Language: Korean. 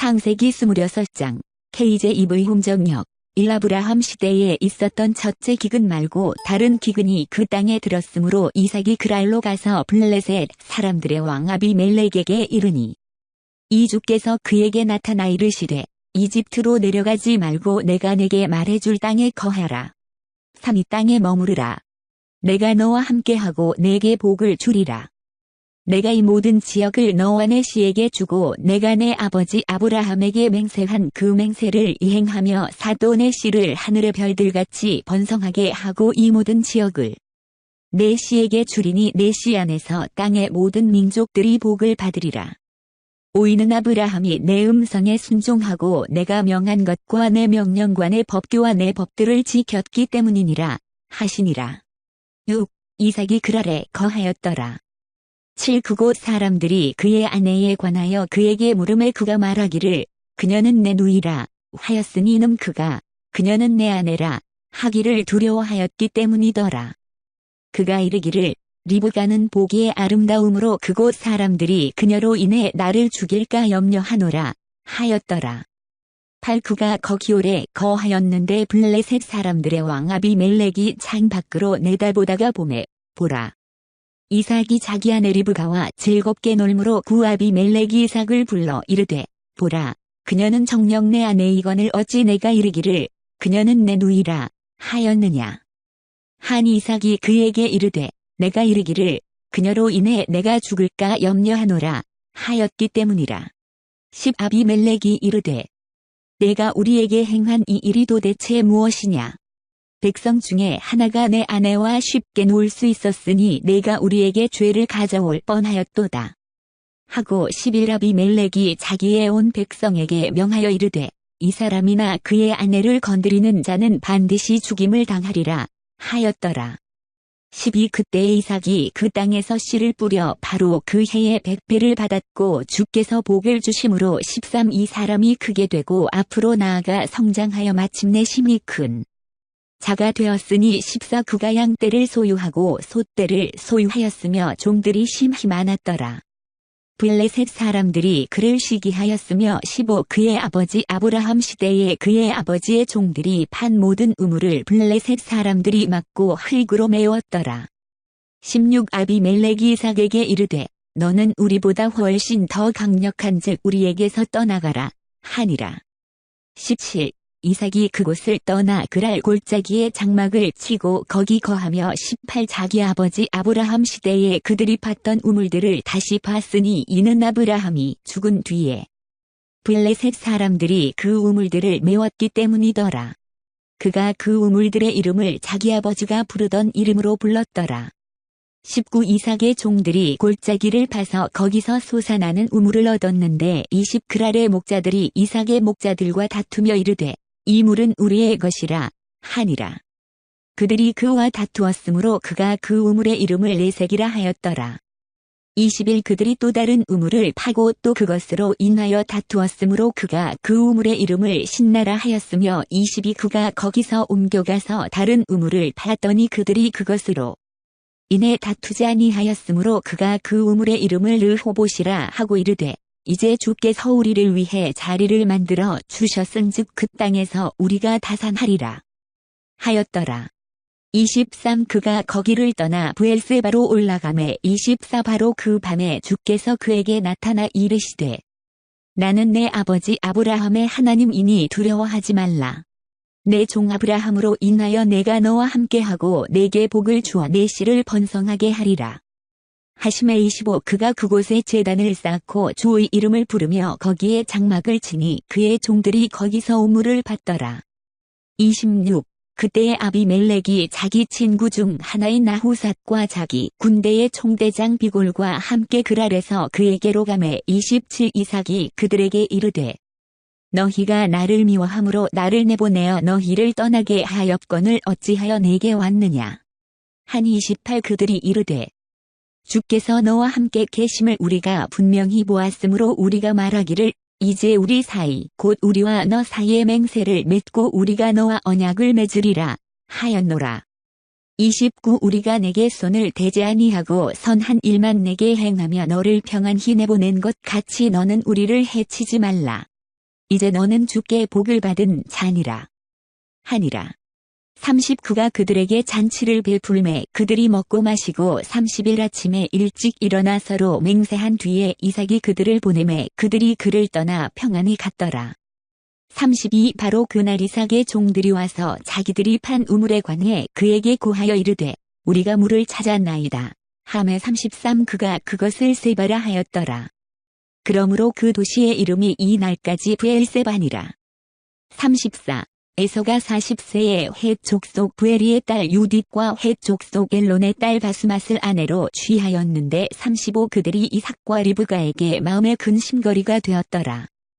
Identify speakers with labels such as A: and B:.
A: 창세기 26장 KJ2V hum정역 일라브라함 시대에 있었던 첫째 기근 말고 다른 기근이 그 땅에 들었으므로 이삭이 그랄로 가서 블레셋 사람들의 왕 아비멜렉에게 이르니 이 주께서 그에게 나타나 이르시되 이집트로 내려가지 말고 내가 내게 말해줄 땅에 거하라. 3이 땅에 머무르라. 내가 너와 함께하고 내게 복을 주리라. 내가 이 모든 지역을 너와 내 씨에게 주고 내가 내 아버지 아브라함에게 맹세한 그 맹세를 이행하며 사도 내 씨를 하늘의 별들같이 번성하게 하고 이 모든 지역을 내 씨에게 주리니 내 씨 안에서 땅의 모든 민족들이 복을 받으리라. 오이는 아브라함이 내 음성에 순종하고 내가 명한 것과 내 명령과 내 법규와 내 법들을 지켰기 때문이니라 하시니라. 6. 이삭이 그랄에 거하였더라. 7. 그곳 사람들이 그의 아내에 관하여 그에게 물음에 그가 말하기를 그녀는 내 누이라 하였으니 이는 그가 그녀는 내 아내라 하기를 두려워하였기 때문이더라. 그가 이르기를 리브가는 보기에 아름다움으로 그곳 사람들이 그녀로 인해 나를 죽일까 염려하노라 하였더라. 8. 그가 거기 오래 거하였는데 블레셋 사람들의 왕 아비멜렉이 창 밖으로 내다보다가 봄에 보라. 이삭이 자기 아내 리브가와 즐겁게 놀므로 구 아비멜렉이 이삭을 불러 이르되 보라 그녀는 정녕 내 아내이건을 어찌 내가 이르기를 그녀는 내 누이라 하였느냐. 한 이삭이 그에게 이르되 내가 이르기를 그녀로 인해 내가 죽을까 염려하노라 하였기 때문이라. 10 아비멜렉이 이르되 내가 우리에게 행한 이 일이 도대체 무엇이냐. 백성 중에 하나가 내 아내와 쉽게 놀 수 있었으니 내가 우리에게 죄를 가져올 뻔하였도다. 하고 11 아비 멜렉이 자기의 온 백성에게 명하여 이르되 이 사람이나 그의 아내를 건드리는 자는 반드시 죽임을 당하리라 하였더라. 12 그때 이삭이 그 땅에서 씨를 뿌려 바로 그 해에 백배를 받았고 주께서 복을 주심으로 13 이 사람이 크게 되고 앞으로 나아가 성장하여 마침내 심히 큰 자가 되었으니 14 그가 양떼를 소유하고 소떼를 소유하였으며 종들이 심히 많았더라. 블레셋 사람들이 그를 시기하였으며 15 그의 아버지 아브라함 시대에 그의 아버지의 종들이 판 모든 우물을 블레셋 사람들이 막고 흙으로 메웠더라. 16 아비멜렉이 이삭에게 이르되 너는 우리보다 훨씬 더 강력한 즉 우리에게서 떠나가라 하니라. 17 이삭이 그곳을 떠나 그랄 골짜기에 장막을 치고 거기 거하며 18 자기 아버지 아브라함 시대에 그들이 팠던 우물들을 다시 봤으니 이는 아브라함이 죽은 뒤에 블레셋 사람들이 그 우물들을 메웠기 때문이더라. 그가 그 우물들의 이름을 자기 아버지가 부르던 이름으로 불렀더라. 19 이삭의 종들이 골짜기를 파서 거기서 솟아나는 우물을 얻었는데 20 그랄의 목자들이 이삭의 목자들과 다투며 이르되 이 물은 우리의 것이라 하니라. 그들이 그와 다투었으므로 그가 그 우물의 이름을 내색이라 하였더라. 20일 그들이 또 다른 우물을 파고 또 그것으로 인하여 다투었으므로 그가 그 우물의 이름을 신나라 하였으며 22 그가 거기서 옮겨가서 다른 우물을 파더니 그들이 그것으로 인해 다투지 아니하였으므로 그가 그 우물의 이름을 르호봇이라 하고 이르되 이제 주께서 우리를 위해 자리를 만들어 주셨은즉 그 땅에서 우리가 다산하리라. 하였더라. 23 그가 거기를 떠나 부엘세바로 올라가매 24 바로 그 밤에 주께서 그에게 나타나 이르시되 나는 내 아버지 아브라함의 하나님이니 두려워하지 말라. 내 종 아브라함으로 인하여 내가 너와 함께하고 내게 복을 주어 내 씨를 번성하게 하리라. 하심에 25 그가 그곳에 재단을 쌓고 주의 이름을 부르며 거기에 장막을 치니 그의 종들이 거기서 우물을 받더라. 26 그때의 아비멜렉이 자기 친구 중 하나인 나후삿과 자기 군대의 총대장 비골과 함께 그랄에서 그에게로 가매 27 이삭이 그들에게 이르되 너희가 나를 미워함으로 나를 내보내어 너희를 떠나게 하였건을 어찌하여 내게 왔느냐. 한 28 그들이 이르되 주께서 너와 함께 계심을 우리가 분명히 보았으므로 우리가 말하기를 이제 우리 사이 곧 우리와 너 사이의 맹세를 맺고 우리가 너와 언약을 맺으리라 하였노라. 29 우리가 내게 손을 대지 아니하고 선한 일만 내게 행하며 너를 평안히 내보낸 것 같이 너는 우리를 해치지 말라. 이제 너는 주께 복을 받은 자니라. 하니라. 39가 그들에게 잔치를 베풀매 그들이 먹고 마시고 30일 아침에 일찍 일어나 서로 맹세한 뒤에 이삭이 그들을 보내매 그들이 그를 떠나 평안히 갔더라. 32 바로 그날 이삭의 종들이 와서 자기들이 판 우물에 관해 그에게 고하여 이르되 우리가 물을 찾았나이다. 함에 33 그가 그것을 세바라 하였더라. 그러므로 그 도시의 이름이 이 날까지 부엘세바니라. 34 에서가 40세에 헷 족속 부에리의 딸 유딧과 헷 족속 엘론의 딸 바스맛을 아내로 취하였는데 35 그들이 이삭과 리브가에게 마음의 근심거리가 되었더라.